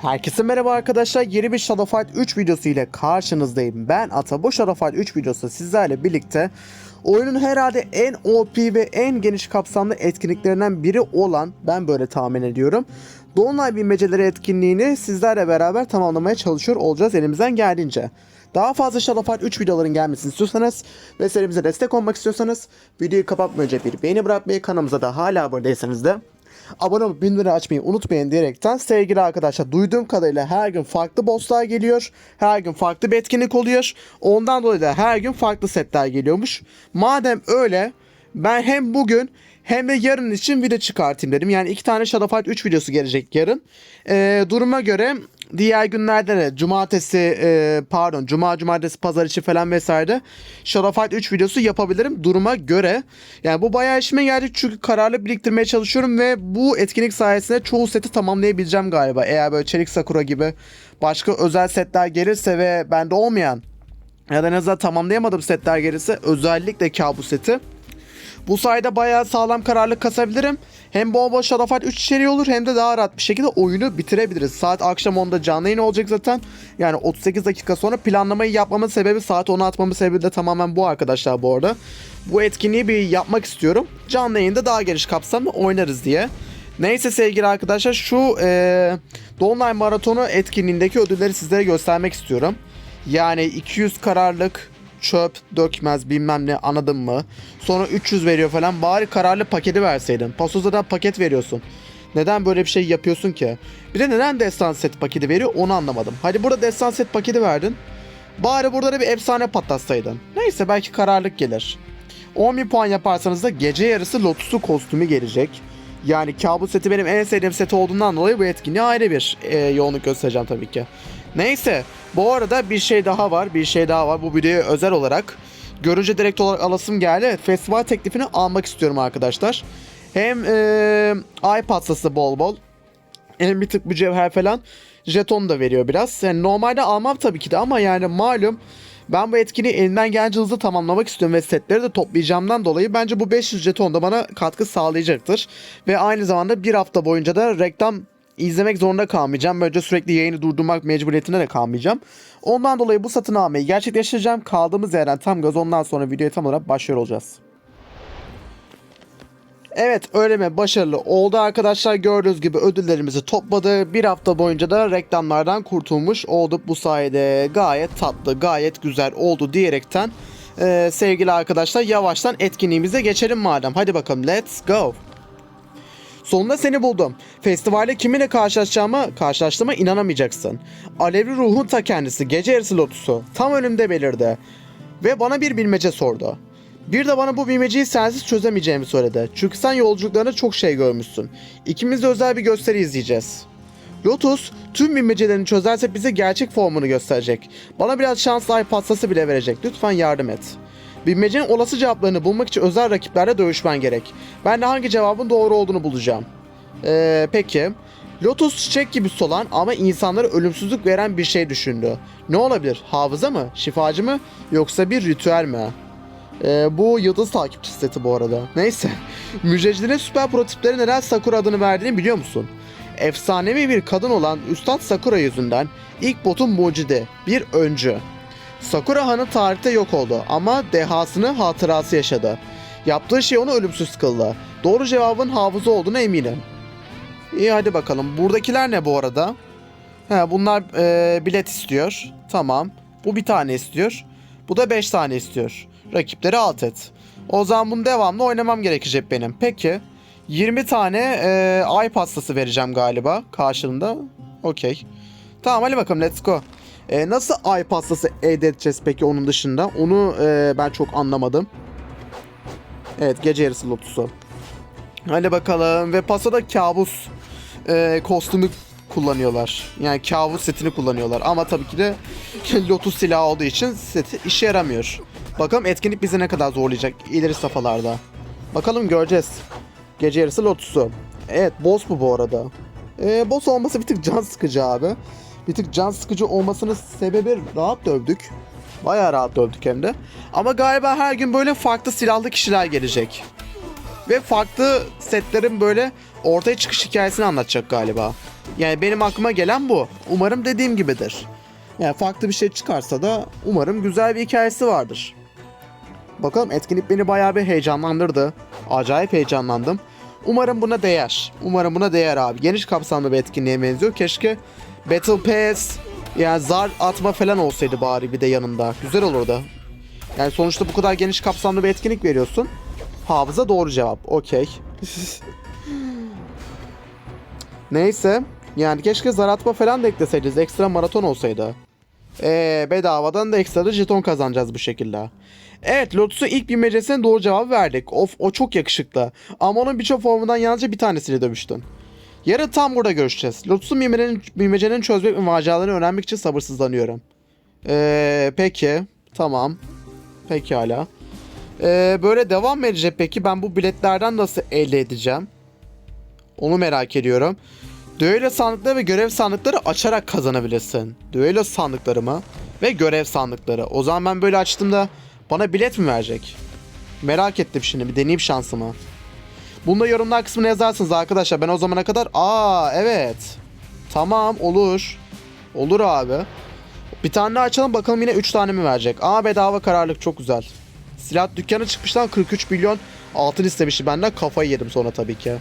Herkese merhaba arkadaşlar. Yeni bir Shadow Fight 3 videosu ile karşınızdayım. Ben Ata. Bu Shadow Fight 3 videosu sizlerle birlikte oyunun herhalde en OP ve en geniş kapsamlı etkinliklerinden biri olan ben böyle tahmin ediyorum. Dolunay bilmeceleri etkinliğini sizlerle beraber tamamlamaya çalışıyor olacağız elimizden geldiğince. Daha fazla Shadow Fight 3 videoların gelmesini istiyorsanız ve serimize destek olmak istiyorsanız videoyu kapatmadan önce bir beğeni bırakmayı kanalımıza da hala abone değilseniz de abone olup bildirimleri açmayı unutmayın diyerekten sevgili arkadaşlar duyduğum kadarıyla her gün farklı bosslar geliyor. Her gün farklı bir etkinlik oluyor. Ondan dolayı da her gün farklı setler geliyormuş. Madem öyle ben hem bugün hem de yarın için video çıkartayım dedim. Yani iki tane Shadow Fight 3 videosu gelecek yarın. Ee, duruma göre diğer günlerde de cumartesi e, pardon cuma cumartesi pazar içi falan vesaire Shadow Fight 3 videosu yapabilirim duruma göre. Yani bu bayağı işime geldi çünkü kararlı biriktirmeye çalışıyorum ve bu etkinlik sayesinde çoğu seti tamamlayabileceğim galiba. Eğer böyle Çelik Sakura gibi başka özel setler gelirse ve bende olmayan ya da en azından tamamlayamadığım setler gelirse özellikle kabus seti. Bu sayede bayağı sağlam kararlılık kasabilirim. Hem bol Shadow Fight 3 içeriği olur hem de daha rahat bir şekilde oyunu bitirebiliriz. Saat akşam 10'da canlı yayın olacak zaten. Yani 38 dakika sonra planlamayı yapmamın sebebi saat 10'a atmamın sebebi de tamamen bu arkadaşlar bu arada. Bu etkinliği bir yapmak istiyorum. Canlı yayında daha geniş kapsamlı oynarız diye. Neyse sevgili arkadaşlar şu e, Dolunay Maratonu etkinliğindeki ödülleri sizlere göstermek istiyorum. Yani 200 kararlılık çöp dökmez bilmem ne anladın mı? Sonra 300 veriyor falan bari kararlı paketi verseydin. Pasoza'dan paket veriyorsun. Neden böyle bir şey yapıyorsun ki? Bir de neden destan set paketi veriyor onu anlamadım. Hadi burada destan set paketi verdin. Bari burada da bir efsane patlatsaydın. Neyse belki kararlılık gelir. 10.000 puan yaparsanız da gece yarısı Lotus'u kostümü gelecek. Yani kabus seti benim en sevdiğim seti olduğundan dolayı bu etkinliğe ayrı bir e, yoğunluk göstereceğim tabii ki. Neyse bu arada bir şey daha var bir şey daha var bu videoya özel olarak. Görünce direkt olarak alasım geldi. Festival teklifini almak istiyorum arkadaşlar. Hem e, ay patsası bol bol hem bir tık mücevher falan jeton da veriyor biraz. Yani normalde almam tabii ki de ama yani malum ben bu etkinliği elimden gelince hızlı tamamlamak istiyorum ve setleri de toplayacağımdan dolayı bence bu 500 jeton da bana katkı sağlayacaktır. Ve aynı zamanda bir hafta boyunca da reklam izlemek zorunda kalmayacağım. Böylece sürekli yayını durdurmak mecburiyetinde de kalmayacağım. Ondan dolayı bu satın almayı gerçekleştireceğim. Kaldığımız yerden tam gaz ondan sonra videoya tam olarak başlıyor olacağız. Evet mi başarılı oldu arkadaşlar gördüğünüz gibi ödüllerimizi topladı. Bir hafta boyunca da reklamlardan kurtulmuş olduk bu sayede gayet tatlı gayet güzel oldu diyerekten e, sevgili arkadaşlar yavaştan etkinliğimize geçelim madem hadi bakalım let's go. Sonunda seni buldum. Festivalde kiminle karşılaşacağıma, karşılaştığıma inanamayacaksın. Alevli ruhun ta kendisi, gece yarısı lotusu. Tam önümde belirdi. Ve bana bir bilmece sordu. Bir de bana bu bilmeceyi sensiz çözemeyeceğimi söyledi. Çünkü sen yolculuklarında çok şey görmüşsün. İkimiz de özel bir gösteri izleyeceğiz. Lotus tüm bilmecelerini çözerse bize gerçek formunu gösterecek. Bana biraz şans ay pastası bile verecek. Lütfen yardım et. Bilmecenin olası cevaplarını bulmak için özel rakiplerle dövüşmen gerek. Ben de hangi cevabın doğru olduğunu bulacağım. Ee, peki. Lotus çiçek gibi solan ama insanlara ölümsüzlük veren bir şey düşündü. Ne olabilir? Hafıza mı? Şifacı mı? Yoksa bir ritüel mi? Ee, bu yıldız takipçi seti bu arada. Neyse. Müjdecilerin süper prototipleri neden Sakura adını verdiğini biliyor musun? Efsanevi bir kadın olan Üstad Sakura yüzünden ilk botun mucidi, bir öncü. Sakura Han'ın tarihte yok oldu ama dehasını hatırası yaşadı. Yaptığı şey onu ölümsüz kıldı. Doğru cevabın hafıza olduğuna eminim. İyi hadi bakalım. Buradakiler ne bu arada? He, bunlar e, bilet istiyor. Tamam. Bu bir tane istiyor. Bu da 5 tane istiyor. Rakipleri alt et. O zaman bunu devamlı oynamam gerekecek benim. Peki. 20 tane e, ay pastası vereceğim galiba karşılığında. Okey. Tamam hadi bakalım let's go. E, nasıl ay pastası elde edeceğiz peki onun dışında? Onu e, ben çok anlamadım. Evet gece yarısı lotusu. Hadi bakalım ve pasada kabus e, kostümü kullanıyorlar. Yani kabus setini kullanıyorlar. Ama tabii ki de lotus silahı olduğu için seti işe yaramıyor. Bakalım etkinlik bizi ne kadar zorlayacak ileri safhalarda. Bakalım göreceğiz. Gece yarısı lotusu. Evet boss bu bu arada. E, boss olması bir tık can sıkıcı abi. Bir tık can sıkıcı olmasının sebebi rahat dövdük. Bayağı rahat dövdük hem de. Ama galiba her gün böyle farklı silahlı kişiler gelecek. Ve farklı setlerin böyle ortaya çıkış hikayesini anlatacak galiba. Yani benim aklıma gelen bu. Umarım dediğim gibidir. Yani farklı bir şey çıkarsa da umarım güzel bir hikayesi vardır. Bakalım etkinlik beni bayağı bir heyecanlandırdı. Acayip heyecanlandım. Umarım buna değer. Umarım buna değer abi. Geniş kapsamlı bir etkinliğe benziyor. Keşke Battle Pass yani zar atma falan olsaydı bari bir de yanında. Güzel olurdu. Yani sonuçta bu kadar geniş kapsamlı bir etkinlik veriyorsun. Hafıza doğru cevap. Okey. Neyse. Yani keşke zar atma falan da ekleseydiniz. Ekstra maraton olsaydı. Eee bedavadan da ekstra da jeton kazanacağız bu şekilde. Evet Lotus'un ilk bilmecesine doğru cevabı verdik. Of o çok yakışıklı. Ama onun birçok formundan yalnızca bir tanesiyle dövüştün. Yarın tam burada görüşeceğiz. Lotus'un bilmecenin, çözmek ve maceralarını öğrenmek için sabırsızlanıyorum. Eee peki. Tamam. Pekala. Ee, böyle devam mı edecek peki? Ben bu biletlerden nasıl elde edeceğim? Onu merak ediyorum. Düello sandıkları ve görev sandıkları açarak kazanabilirsin. Düello sandıkları mı? Ve görev sandıkları. O zaman ben böyle açtığımda bana bilet mi verecek? Merak ettim şimdi bir deneyeyim şansımı. Bunu da yorumlar kısmına yazarsınız arkadaşlar. Ben o zamana kadar aa evet. Tamam olur. Olur abi. Bir tane daha açalım bakalım yine 3 tane mi verecek? Aa bedava kararlık çok güzel. Silah dükkanı çıkmıştan 43 milyon altın istemişti benden kafayı yedim sonra tabii ki.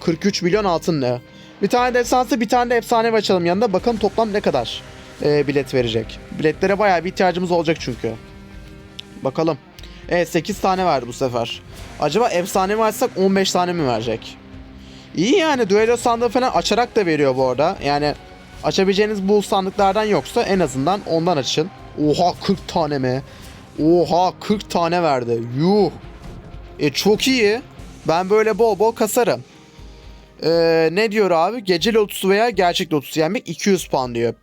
43 milyon altın ne? Bir tane de esansı bir tane de efsane açalım yanında bakalım toplam ne kadar e, bilet verecek. Biletlere bayağı bir ihtiyacımız olacak çünkü. Bakalım. Evet 8 tane verdi bu sefer. Acaba efsane mi açsak 15 tane mi verecek? İyi yani düello sandığı falan açarak da veriyor bu arada. Yani açabileceğiniz bu sandıklardan yoksa en azından ondan açın. Oha 40 tane mi? Oha 40 tane verdi. Yuh. E çok iyi. Ben böyle bol bol kasarım. Ee, ne diyor abi? Gece lotusu veya gerçek lotusu yenmek 200 puan diyor.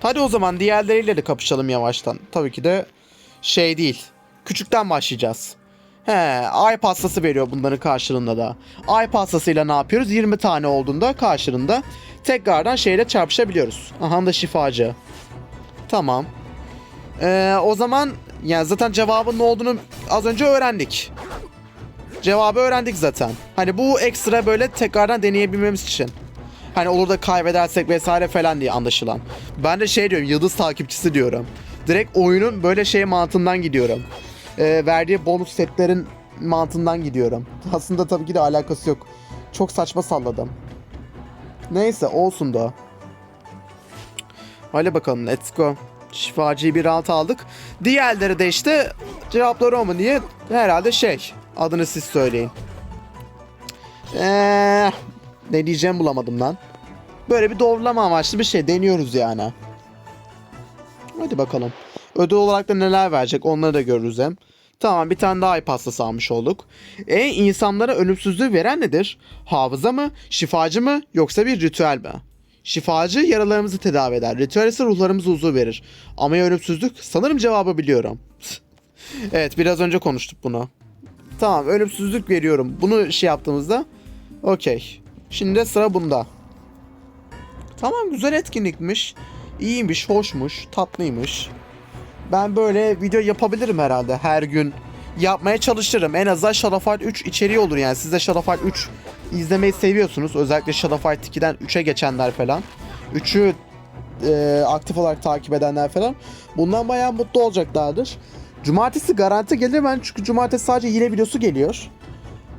Hadi o zaman diğerleriyle de kapışalım yavaştan. Tabii ki de şey değil. Küçükten başlayacağız. He, ay pastası veriyor bunların karşılığında da. Ay pastasıyla ne yapıyoruz? 20 tane olduğunda karşılığında tekrardan şeyle çarpışabiliyoruz. Aha da şifacı. Tamam. Ee, o zaman yani zaten cevabın ne olduğunu az önce öğrendik. Cevabı öğrendik zaten. Hani bu ekstra böyle tekrardan deneyebilmemiz için. Hani olur da kaybedersek vesaire falan diye anlaşılan. Ben de şey diyorum yıldız takipçisi diyorum. Direkt oyunun böyle şey mantığından gidiyorum. Ee, verdiği bonus setlerin mantığından gidiyorum. Aslında tabii ki de alakası yok. Çok saçma salladım. Neyse olsun da. Hadi bakalım let's go. Şifacıyı bir alt aldık. Diğerleri de işte cevapları o mu diye herhalde şey. Adını siz söyleyin. Eee, ne diyeceğim bulamadım lan. Böyle bir doğrulama amaçlı bir şey deniyoruz yani. Hadi bakalım. Ödül olarak da neler verecek onları da görürüz hem. Tamam bir tane daha pastası almış olduk. E insanlara ölümsüzlüğü veren nedir? Hafıza mı, şifacı mı yoksa bir ritüel mi? Şifacı yaralarımızı tedavi eder. Ritüel ise ruhlarımıza huzur verir. Ama ölümsüzlük? Sanırım cevabı biliyorum. evet biraz önce konuştuk bunu. Tamam ölümsüzlük veriyorum. Bunu şey yaptığımızda okey. Şimdi de sıra bunda. Tamam güzel etkinlikmiş. İyiymiş, hoşmuş, tatlıymış. Ben böyle video yapabilirim herhalde her gün. Yapmaya çalışırım. En azından Shadow Fight 3 içeriği olur yani. Siz de Shadow Fight 3 izlemeyi seviyorsunuz. Özellikle Shadow Fight 2'den 3'e geçenler falan. 3'ü e, aktif olarak takip edenler falan. Bundan bayağı mutlu olacaklardır. Cumartesi garanti gelir ben çünkü cumartesi sadece yine videosu geliyor.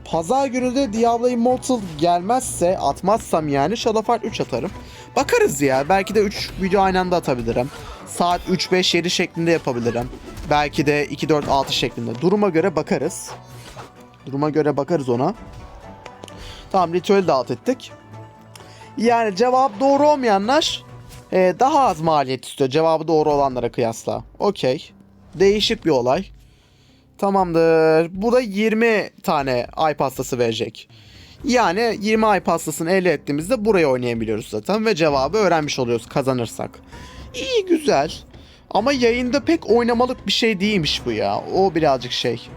Pazar günü de Diablo Immortal gelmezse atmazsam yani Shadow Fight 3 atarım. Bakarız ya belki de 3 video aynı anda atabilirim. Saat 3 5 7 şeklinde yapabilirim. Belki de 2 4 6 şeklinde. Duruma göre bakarız. Duruma göre bakarız ona. Tamam ritüeli de ettik. Yani cevap doğru olmayanlar e, daha az maliyet istiyor. Cevabı doğru olanlara kıyasla. Okey. Değişik bir olay. Tamamdır. Bu da 20 tane ay pastası verecek. Yani 20 ay pastasını elde ettiğimizde buraya oynayabiliyoruz zaten ve cevabı öğrenmiş oluyoruz kazanırsak. İyi güzel. Ama yayında pek oynamalık bir şey değilmiş bu ya. O birazcık şey.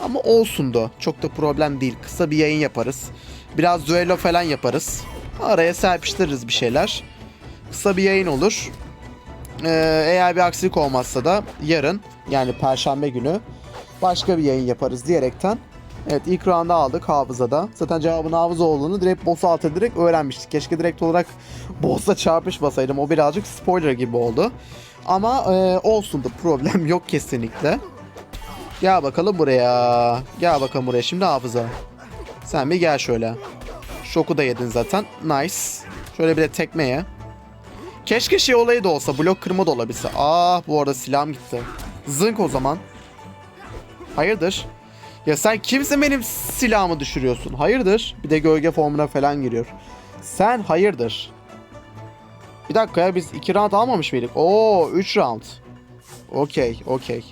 Ama olsun da. Çok da problem değil. Kısa bir yayın yaparız. Biraz düello falan yaparız. Araya serpiştiririz bir şeyler. Kısa bir yayın olur. Ee, eğer bir aksilik olmazsa da yarın yani perşembe günü başka bir yayın yaparız diyerekten Evet ilk round'da aldık hafızada. Zaten cevabın hafıza olduğunu direkt boss'a alt ederek öğrenmiştik. Keşke direkt olarak boss'la çarpışmasaydım. O birazcık spoiler gibi oldu. Ama e, olsun da problem yok kesinlikle. Gel bakalım buraya. Gel bakalım buraya şimdi hafıza. Sen bir gel şöyle. Şoku da yedin zaten. Nice. Şöyle bir de tekme ye. Keşke şey olayı da olsa. Blok kırma da olabilse. Ah bu arada silahım gitti. Zınk o zaman. Hayırdır? Ya sen kimsin benim silahımı düşürüyorsun? Hayırdır? Bir de gölge formuna falan giriyor. Sen hayırdır? Bir dakika ya biz 2 round almamış mıydık? Oo 3 round. Okey okey.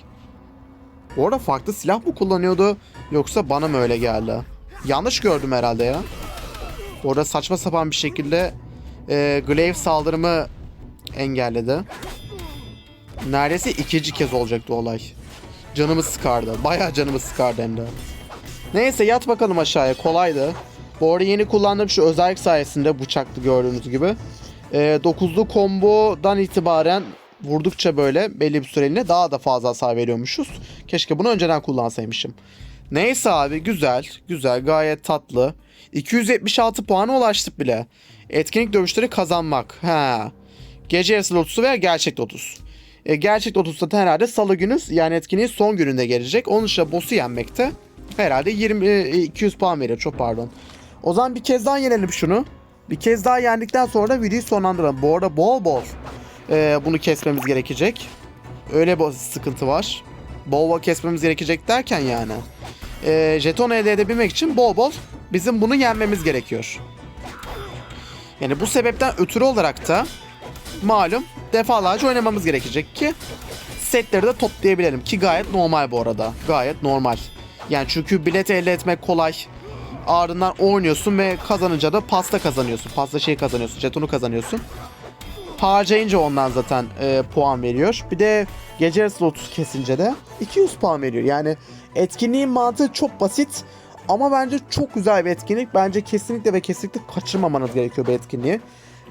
Bu arada farklı silah mı kullanıyordu? Yoksa bana mı öyle geldi? Yanlış gördüm herhalde ya. Bu arada saçma sapan bir şekilde e, Glaive saldırımı engelledi. Neredeyse ikinci kez olacaktı olay. Canımı sıkardı. Bayağı canımı sıkardı hem de. Neyse yat bakalım aşağıya. Kolaydı. Bu arada yeni kullandığım şu özellik sayesinde bıçaklı gördüğünüz gibi. E, 9'lu kombodan itibaren vurdukça böyle belli bir süreliğine daha da fazla hasar veriyormuşuz. Keşke bunu önceden kullansaymışım. Neyse abi güzel. Güzel gayet tatlı. 276 puana ulaştık bile. Etkinlik dövüşleri kazanmak. Ha. Gece yarısı lotusu veya gerçek lotus. E, gerçek lotus zaten herhalde salı günü yani etkinliğin son gününde gelecek. Onun dışında boss'u yenmekte herhalde 20 e, 200 puan veriyor çok pardon. O zaman bir kez daha yenelim şunu. Bir kez daha yendikten sonra da videoyu sonlandıralım. Bu arada bol bol e, bunu kesmemiz gerekecek. Öyle bir sıkıntı var. Bol bol kesmemiz gerekecek derken yani. E, jeton elde edebilmek için bol bol bizim bunu yenmemiz gerekiyor. Yani bu sebepten ötürü olarak da malum defalarca oynamamız gerekecek ki setleri de toplayabilelim ki gayet normal bu arada. Gayet normal. Yani çünkü bilet elde etmek kolay. Ardından oynuyorsun ve kazanınca da pasta kazanıyorsun. Pasta şey kazanıyorsun, jetonu kazanıyorsun. Harcayınca ondan zaten e, puan veriyor. Bir de gece 30 kesince de 200 puan veriyor. Yani etkinliğin mantığı çok basit ama bence çok güzel bir etkinlik. Bence kesinlikle ve kesinlikle kaçırmamanız gerekiyor bu etkinliği.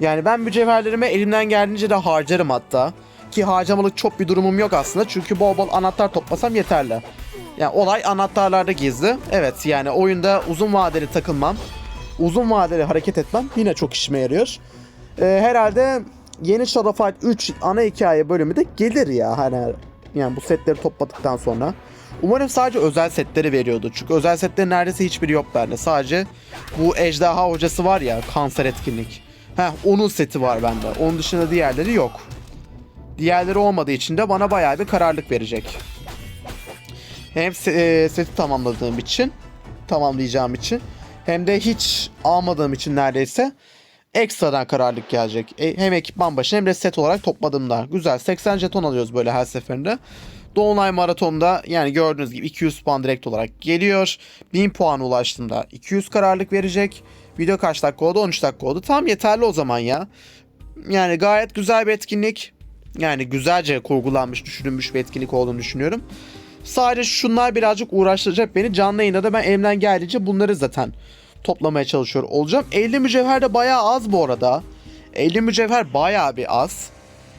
Yani ben mücevherlerimi elimden geldiğince de harcarım hatta. Ki harcamalık çok bir durumum yok aslında. Çünkü bol bol anahtar toplasam yeterli. Yani olay anahtarlarda gizli. Evet yani oyunda uzun vadeli takılmam. Uzun vadeli hareket etmem yine çok işime yarıyor. Ee, herhalde yeni Shadow Fight 3 ana hikaye bölümü de gelir ya. Hani yani bu setleri topladıktan sonra. Umarım sadece özel setleri veriyordu. Çünkü özel setlerin neredeyse hiçbiri yok bende. Sadece bu ejderha hocası var ya kanser etkinlik. Heh onun seti var bende. Onun dışında diğerleri yok. Diğerleri olmadığı için de bana bayağı bir kararlılık verecek. Hem se- e, seti tamamladığım için, tamamlayacağım için hem de hiç almadığım için neredeyse ekstradan kararlılık gelecek. E, hem ekipman başına hem de set olarak topladığımda. Güzel 80 jeton alıyoruz böyle her seferinde. Dolunay Maraton'da yani gördüğünüz gibi 200 puan direkt olarak geliyor. 1000 puan ulaştığımda 200 kararlılık verecek. Video kaç dakika oldu? 13 dakika oldu. Tam yeterli o zaman ya. Yani gayet güzel bir etkinlik. Yani güzelce kurgulanmış, düşünülmüş bir etkinlik olduğunu düşünüyorum. Sadece şunlar birazcık uğraştıracak beni. Canlı yayında da ben elimden geldiğince bunları zaten toplamaya çalışıyor olacağım. 50 mücevher de bayağı az bu arada. 50 mücevher bayağı bir az.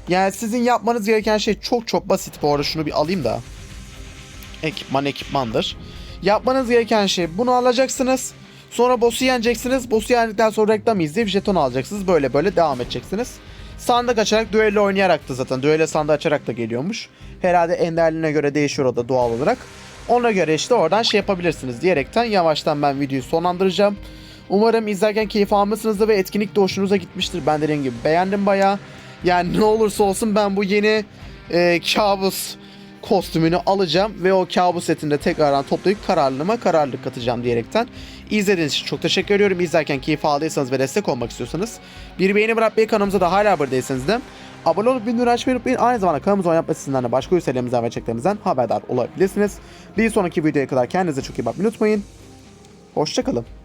Yani sizin yapmanız gereken şey çok çok basit. Bu arada şunu bir alayım da. Ekipman ekipmandır. Yapmanız gereken şey bunu alacaksınız. Sonra boss'u yeneceksiniz. Boss'u yendikten sonra reklam izleyip jeton alacaksınız. Böyle böyle devam edeceksiniz. Sandık açarak düello oynayarak da zaten düello sandığı açarak da geliyormuş. Herhalde enderliğine göre değişiyor o da doğal olarak. Ona göre işte oradan şey yapabilirsiniz diyerekten yavaştan ben videoyu sonlandıracağım. Umarım izlerken keyif almışsınızdır ve etkinlik de hoşunuza gitmiştir. Ben dediğim gibi beğendim bayağı. Yani ne olursa olsun ben bu yeni e, kabus kostümünü alacağım ve o kabus setinde tekrardan toplayıp kararlılığıma kararlılık katacağım diyerekten. İzlediğiniz için çok teşekkür ediyorum. İzlerken keyif aldıysanız ve destek olmak istiyorsanız bir beğeni bırakmayı kanalımıza da hala abone değilseniz de abone olup bildirim açmayı unutmayın. Aynı zamanda kanalımıza abone yapmayı sizden de başka üyelerimizden ve çeklerimizden haberdar olabilirsiniz. Bir sonraki videoya kadar kendinize çok iyi bakmayı unutmayın. Hoşçakalın.